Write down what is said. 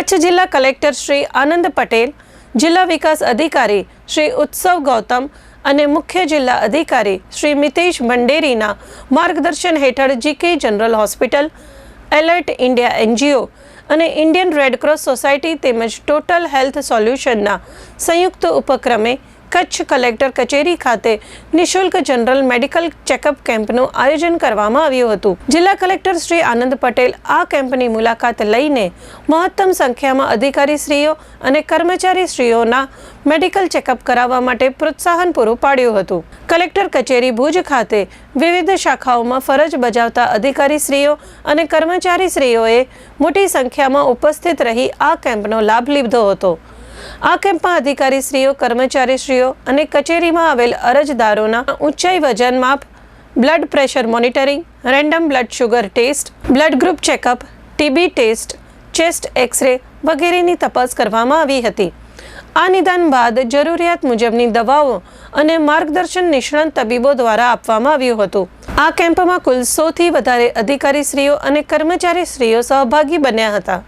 કચ્છ જિલ્લા કલેક્ટર શ્રી આનંદ પટેલ, જિલ્લા વિકાસ અધિકારી શ્રી ઉત્સવ ગૌતમ અને મુખ્ય જિલ્લા અધિકારી શ્રી મિતેશ ભંડેરીના માર્ગદર્શન હેઠળ GK general hospital, alert India NGO અને ઇન્ડિયન રેડક્રોસ સોસાયટી તેમજ ટોટલ હેલ્થ સોલ્યુશનના સંયુક્ત ઉપક્રમે કચ્છ કલેક્ટર કચેરી ખાતે નિઃશુલ્ક જનરલ મેડિકલ ચેકઅપ કેમ્પનું આયોજન કરવામાં આવ્યું હતું. જિલ્લા કલેક્ટર શ્રી આનંદ પટેલ આ કેમ્પની મુલાકાત લઈને મહત્તમ સંખ્યામાં અધિકારીશ્રીઓ અને કર્મચારીશ્રીઓના મેડિકલ ચેકઅપ કરાવવા માટે પ્રોત્સાહન પૂરું પાડ્યું હતું. કલેક્ટર કચેરી ભુજ ખાતે વિવિધ શાખાઓમાં ફરજ બજાવતા અધિકારીશ્રીઓ અને કર્મચારીશ્રીઓએ મોટી સંખ્યામાં ઉપસ્થિત રહી આ કેમ્પનો લાભ લીધો હતો. આ કેમ્પમાં અધિકારીશ્રીઓ, કર્મચારીશ્રીઓ અને કચેરીમાં આવેલ અરજદારોના ઊંચાઈ વજન માપ, blood pressure monitoring, random blood sugar test, blood group checkup, TB test, chest x ray વગેરેની તપાસ કરવામાં આવી હતી. આ નિદાન બાદ જરૂરિયાત મુજબની દવાઓ અને માર્ગદર્શન નિષ્ણાંત તબીબો દ્વારા આપવામાં આવ્યું હતું. આ કેમ્પમાં કુલ સોથી વધારે અધિકારીશ્રીઓ અને કર્મચારીશ્રીઓ સહભાગી બન્યા હતા.